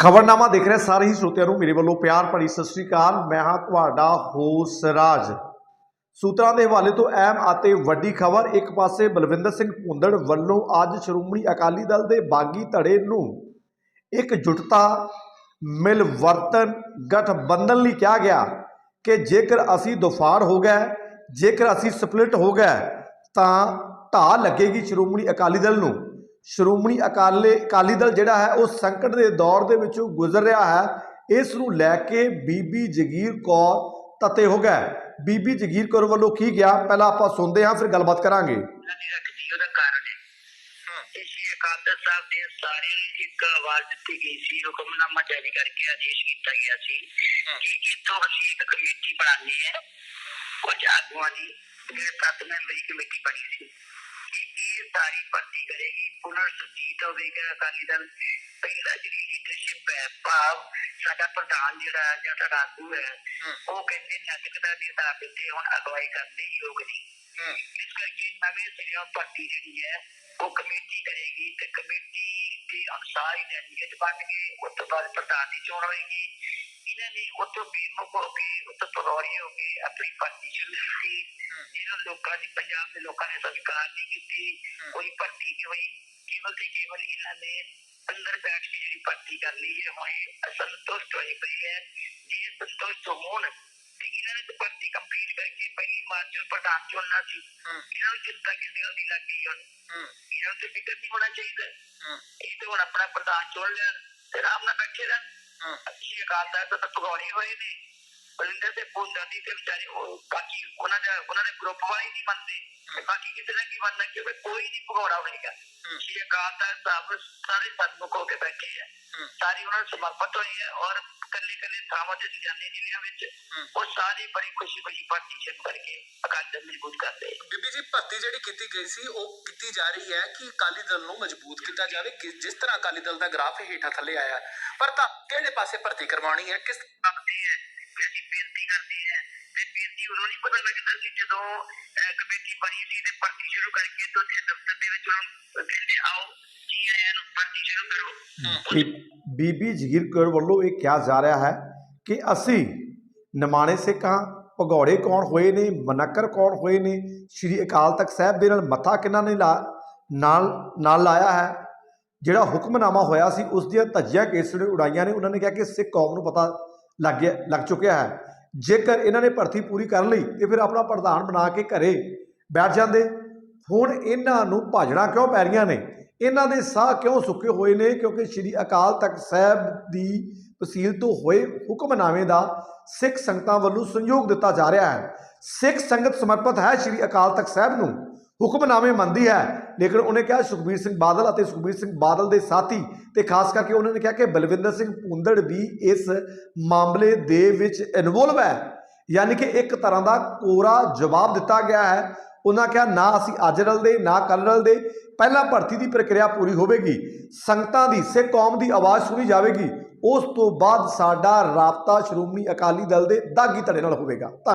ਖਬਰਨਾਮਾ ਦੇਖ ਰਹੇ ਸਾਰੇ ਹੀ ਸਰੋਤਿਆਂ ਨੂੰ ਮੇਰੇ ਵੱਲੋਂ ਪਿਆਰ ਭਰੀ ਸਤਿ ਸ੍ਰੀ ਅਕਾਲ। ਮੈਂ ਹਾਂ ਤੁਹਾਡਾ ਹੋਸ ਰਾਜ। ਸੂਤਰਾਂ ਦੇ ਹਵਾਲੇ ਤੋਂ ਅਹਿਮ ਅਤੇ ਵੱਡੀ ਖਬਰ, ਇੱਕ ਪਾਸੇ ਬਲਵਿੰਦਰ ਸਿੰਘ ਭੁੰਦੜ ਵੱਲੋਂ ਅੱਜ ਸ਼੍ਰੋਮਣੀ ਅਕਾਲੀ ਦਲ ਦੇ ਬਾਗੀ ਧੜੇ ਨੂੰ ਇੱਕ ਜੁਟਤਾ ਮਿਲ ਵਰਤਨ ਗਠਬੰਧਨ ਲਈ ਕਿਹਾ ਗਿਆ ਕਿ ਜੇਕਰ ਅਸੀਂ ਦੁਫਾੜ ਹੋ ਗਏ, ਜੇਕਰ ਅਸੀਂ ਸਪਲਿਟ ਹੋ ਗਏ, ਤਾਂ ਢਾਹ ਲੱਗੇਗੀ ਸ਼੍ਰੋਮਣੀ ਅਕਾਲੀ ਦਲ ਨੂੰ। ਸ਼੍ਰੋਮਣੀ ਅਕਾਲੀ ਅਕਾਲੀ ਦਲ ਜਿਹੜਾ ਹੈ ਉਹ ਸੰਕਟ ਦੇ ਦੌਰ ਦੇ ਵਿੱਚੋਂ ਗੁਜ਼ਰ ਰਿਹਾ ਹੈ। ਇਸ ਨੂੰ ਲੈ ਕੇ ਬੀਬੀ ਜਗੀਰ ਕੌਰ ਤਤੇ ਹੋ ਗਏ। ਬੀਬੀ ਜਗੀਰ ਕੌਰ ਵੱਲੋਂ ਕੀ ਗਿਆ ਪਹਿਲਾਂ ਆਪਾਂ ਸੁਣਦੇ ਹਾਂ ਫਿਰ ਗੱਲਬਾਤ ਕਰਾਂਗੇ। ਨਹੀਂ ਰੱਖਦੀ ਉਹਦਾ ਕਾਰਨ ਹੈ। ਇਹ ਸ਼੍ਰੀ ਅਕਾਲ ਤਖਤ ਸਾਹਿਬ ਦੇ ਸਾਰੇ ਇੱਕ ਆਵਾਜ਼ ਦਿੱਤੀ ਗਈ ਸੀ। ਹੁਕਮਨਾਮਾ ਜਾਰੀ ਕਰਕੇ ਆਦੇਸ਼ ਕੀਤਾ ਗਿਆ ਸੀ ਕਿ ਇਤੋਂ ਅਸੀਂ ਇੱਕ ਕਮੇਟੀ ਬਣਾਉਣੀ ਹੈ। ਕੁਝ ਆਗੂਆਂ ਦੀ ਜਿਹੜੇ ਮੈਂਬਰੀ ਕਮੇਟੀ ਬਣੀ ਸੀ। ਕਿ ਇਹ ਸਾਰੀ ਭਰਤੀ ਕਰੇਗੀ ਪੁਨਰ ਸੁਜੀਤ ਹੋਵੇਗਾ ਅਕਾਲੀ ਦਲ ਪਹਿਲਾ ਜਿਹੜੀ ਲੀਡਰਸ਼ਿਪ ਹੈ ਭਾਵ ਸਾਡਾ ਪ੍ਰਧਾਨ ਜਿਹੜਾ ਜਾਂ ਸਾਡਾ ਆਗੂ ਹੈ ਉਹ ਕਹਿੰਦੇ ਨੈਤਿਕਤਾ ਦੇ ਆਧਾਰ ਦੇ ਉੱਤੇ ਹੁਣ ਅਗਵਾਈ ਕਰਨ ਦੇ ਯੋਗ ਨਹੀਂ ਇਸ ਕਰਕੇ ਨਵੇਂ ਸਿਰਿਓਂ ਭਰਤੀ ਜਿਹੜੀ ਹੈ ਉਹ ਕਮੇਟੀ ਕਰੇਗੀ ਤੇ ਕਮੇਟੀ ਦੇ ਅਨੁਸਾਰ ਹੀ ਡੈਲੀਗੇਟ ਬਣਨਗੇ ਉਸ ਤੋਂ ਬਾਅਦ ਪ੍ਰਧਾਨ ਦੀ ਚੋਣ ਹੋਏਗੀ। ਇਹਨਾਂ ਨੇ ਉਤੋਂ ਬੇਮੁਖ ਹੋ ਕੇ ਉਤੋਂ ਪਰੋਰੀ ਹੋ ਕੇ ਆਪਣੀ ਭਰਤੀ ਸ਼ੁਰੂ ਕੀਤੀ ਜਿਹਨਾਂ ਲੋਕਾਂ ਦੀ ਪੰਜਾਬ ਦੇ ਲੋਕਾਂ ਨੇ ਸਵੀਕਾਰ ਨਹੀਂ ਕੀਤੀ ਕੋਈ ਭਰਤੀ ਨਹੀਂ ਹੋਈ ਕੇਵਲ ਤੇ ਕੇਵਲ ਇਹਨਾਂ ਨੇ ਅੰਦਰ ਬੈਠ ਕੇ ਜਿਹੜੀ ਭਰਤੀ ਕਰ ਲਈ ਹੈ ਹੋਏ ਅਸੰਤੁਸ਼ਟ ਹੋਏ ਪਏ ਹੈ। ਜੇ ਸੰਤੁਸ਼ਟ ਹੋਣ ਤੇ ਇਹਨਾਂ ਨੇ ਤਾਂ ਭਰਤੀ ਕੰਪਲੀਟ ਕਰਕੇ ਪਹਿਲੀ ਮਾਰਚ ਨੂੰ ਪ੍ਰਧਾਨ ਚੁਣਨਾ ਸੀ। ਇਹਨਾਂ ਨੂੰ ਚਿੰਤਾ ਕਿਸ ਗੱਲ ਦੀ ਲੱਗ ਗਈ ਹੁਣ ਇਹਨਾਂ ਨੂੰ ਤੇ ਫਿਕਰ ਨਹੀਂ ਹੋਣਾ ਚਾਹੀਦਾ। ਇਹ ਤਾਂ ਹੁਣ ਆਪਣਾ ਪ੍ਰਧਾਨ ਚੁਣ ਲੈਣ ਤੇ ਆਰਾਮ ਨਾਲ ਅਕਾਲ ਤਖਤ ਤਾਂ ਹੋਏ ਨੇ। ਬਲਿੰਦਰ ਤੇ ਪੁੰਡਾ ਦੀ ਤੇ ਵਿਚਾਰੇ ਉਹ ਬਾਕੀ ਉਹਨਾਂ ਦਾ ਉਹਨਾਂ ਦੇ ਗਰੁੱਪ ਵਾਲੇ ਨਹੀਂ ਮੰਨਦੇ। ਤੇ ਬਾਕੀ ਕਿਸੇ ਨੇ ਕੀ ਮੰਨਣਾ ਕਿ ਵੀ ਕੋਈ ਨਹੀਂ ਭਗੌੜਾ ਹੋਏਗਾ ਸ਼੍ਰੀ ਅਕਾਲ ਤਖਤ ਸਾਹਿਬ ਸਾਰੇ ਸਨਮੁਖ ਹੋ ਕੇ ਬੈਠੇ ਹੈ। ਸਾਰੇ ਉਹਨਾਂ ਨੂੰ ਸਮਰਪਿਤ ਹੋਏ ਹੈ ਔਰ ਕੱਲੇ ਕੱਲੇ ਥਾਵਾਂ ਤੇ ਜਾਂਦੇ ਜ਼ਿਲ੍ਹਿਆਂ ਵਿੱਚ। ਉਹ ਸਾਰੇ ਬੜੀ ਖੁਸ਼ੀ ਖੁਸ਼ੀ ਪਾਰਟੀ ਸ਼ੁਰੂ ਕਰਕੇ ਅਕਾਲੀ ਦਲ ਮਜ਼ਬੂਤ ਕਰਦੇ ਬੀਬੀ ਜੀ ਭਰਤੀ ਜਿਹੜੀ ਕੀਤੀ ਗਈ ਸੀ ਉਹ ਕੀਤੀ ਜਾ ਰਹੀ ਹੈ ਕਿ ਅਕਾਲੀ ਦਲ ਨੂੰ ਮਜ਼ਬੂਤ ਕੀਤਾ ਜਾਵੇ ਜਿਸ ਤਰ੍ਹਾਂ ਅਕਾਲੀ ਦਲ ਦਾ ਗ੍ਰਾਫ ਹੇਠਾਂ ਥੱਲੇ ਆਇਆ। ਪਰ ਤਾਂ ਕਿਹੜੇ ਪਾਸੇ ਭਰਤੀ ਕਰਵਾਉਣੀ ਹੈ? ਕਿਸ ਕਰਦੇ ਹੈ ਕਿ ਅਸੀਂ ਬੇਨਤੀ ਕਰਦੇ ਹੈ ਤੇ ਬੇਨਤੀ ਉਦੋਂ ਨਹੀਂ ਪਤਾ ਲੱਗਦਾ ਸੀ ਜਦੋਂ ਕਮੇਟੀ ਬਣੀ ਸੀ ਤੇ ਭਰਤੀ ਸ਼ੁਰੂ ਕਰਕੇ ਤੇ ਦਫ਼ਤਰ ਦੇ ਵਿੱਚ ਉਹਨਾਂ ਕਹਿੰਦੇ ਆਓ ਜੀ ਆਇਆਂ ਨੂੰ ਭਰਤੀ ਸ਼ੁਰੂ ਕਰੋ। ਬੀਬੀ ਜਗੀਰ ਕੌਰ ਵੱਲੋਂ ਇਹ ਕਿਹਾ ਜਾ ਰਿਹਾ ਹੈ ਕਿ ਅਸੀਂ ਨਿਮਾਣੇ ਸਿੱਖ ਹਾਂ, ਭਗੌੜੇ ਕੌਣ ਹੋਏ ਨੇ, ਮਨਕਰ ਕੌਣ ਹੋਏ ਨੇ, ਸ਼੍ਰੀ ਅਕਾਲ ਤਖਤ ਸਾਹਿਬ ਦੇ ਨਾਲ ਮੱਥਾ ਕਿਹਨਾਂ ਨੇ ਲਾ, ਨਾਲ ਨਾਲ ਲਾਇਆ ਹੈ? ਜਿਹੜਾ ਹੁਕਮਨਾਮਾ ਹੋਇਆ ਸੀ, ਉਸ ਦੀਆਂ ਧੱਜੀਆਂ ਕੇਸੜੇ ਉਡਾਈਆਂ ਨੇ, ਉਹਨਾਂ ਨੇ ਕਿਹਾ ਕਿ ਸਿੱਖ ਕੌਮ ਨੂੰ ਪਤਾ ਲੱਗ ਗਿਆ, ਲੱਗ ਚੁੱਕਿਆ ਹੈ। ਜੇਕਰ ਇਹਨਾਂ ਨੇ ਭਰਤੀ ਪੂਰੀ ਕਰ ਲਈ ਤੇ ਫਿਰ ਆਪਣਾ ਪ੍ਰਧਾਨ ਬਣਾ ਕੇ ਘਰੇ ਬੈਠ ਜਾਂਦੇ, ਹੁਣ ਇਹਨਾਂ ਨੂੰ ਭਾਜਣਾ ਕਿਉਂ ਪੈ ਰਹੀਆਂ ਨੇ? ਇਹਨਾਂ ਦੇ ਸਾਹ ਕਿਉਂ ਸੁੱਕੇ ਹੋਏ ਨੇ? ਕਿਉਂਕਿ ਸ੍ਰੀ ਅਕਾਲ ਤਖਤ ਸਾਹਿਬ ਦੀ ਵਸੀਲ ਤੋਂ ਹੋਏ ਹੁਕਮਨਾਮੇ ਦਾ ਸਿੱਖ ਸੰਗਤਾਂ ਵੱਲੋਂ ਸੰਯੋਗ ਦਿੱਤਾ ਜਾ ਰਿਹਾ ਹੈ। ਸਿੱਖ ਸੰਗਤ ਸਮਰਪਿਤ ਹੈ ਸ੍ਰੀ ਅਕਾਲ ਤਖਤ ਸਾਹਿਬ ਨੂੰ। ਹੁਕਮਨਾਮੇ ਮੰਨਦੀ ਹੈ। ਲੇਕਿਨ ਉਹਨੇ ਕਿਹਾ ਸੁਖਬੀਰ ਸਿੰਘ ਬਾਦਲ ਅਤੇ ਸੁਖਬੀਰ ਸਿੰਘ ਬਾਦਲ ਦੇ ਸਾਥੀ ਤੇ ਖਾਸ ਕਰਕੇ ਉਹਨਾਂ ਨੇ ਕਿਹਾ ਕਿ ਬਲਵਿੰਦਰ ਸਿੰਘ ਭੁੰਦੜ ਵੀ ਇਸ ਮਾਮਲੇ ਦੇ ਵਿੱਚ ਇਨਵੋਲਵ ਹੈ। ਯਾਨੀ ਕਿ ਇੱਕ ਤਰ੍ਹਾਂ ਦਾ ਕੋਰਾ ਜਵਾਬ ਦਿੱਤਾ ਗਿਆ ਹੈ। ਉਹਨਾਂ ਕਿਹਾ, ਨਾ ਅਸੀਂ ਅੱਜ ਰਲ ਦੇ ਨਾ ਕੱਲ੍ਹ ਰਲਦੇ। ਪਹਿਲਾਂ ਭਰਤੀ ਦੀ ਪ੍ਰਕਿਰਿਆ ਪੂਰੀ ਹੋਵੇਗੀ। ਸੰਗਤਾਂ ਦੀ ਸਿੱਖ ਕੌਮ ਦੀ ਆਵਾਜ਼ ਸੁਣੀ ਜਾਵੇਗੀ। ਉਸ ਤੋਂ ਬਾਅਦ ਸਾਡਾ ਰਾਬਤਾ ਸ਼੍ਰੋਮਣੀ ਅਕਾਲੀ ਦਲ ਦੇ ਦਾਗੀ ਧੜੇ ਨਾਲ ਹੋਵੇਗਾ।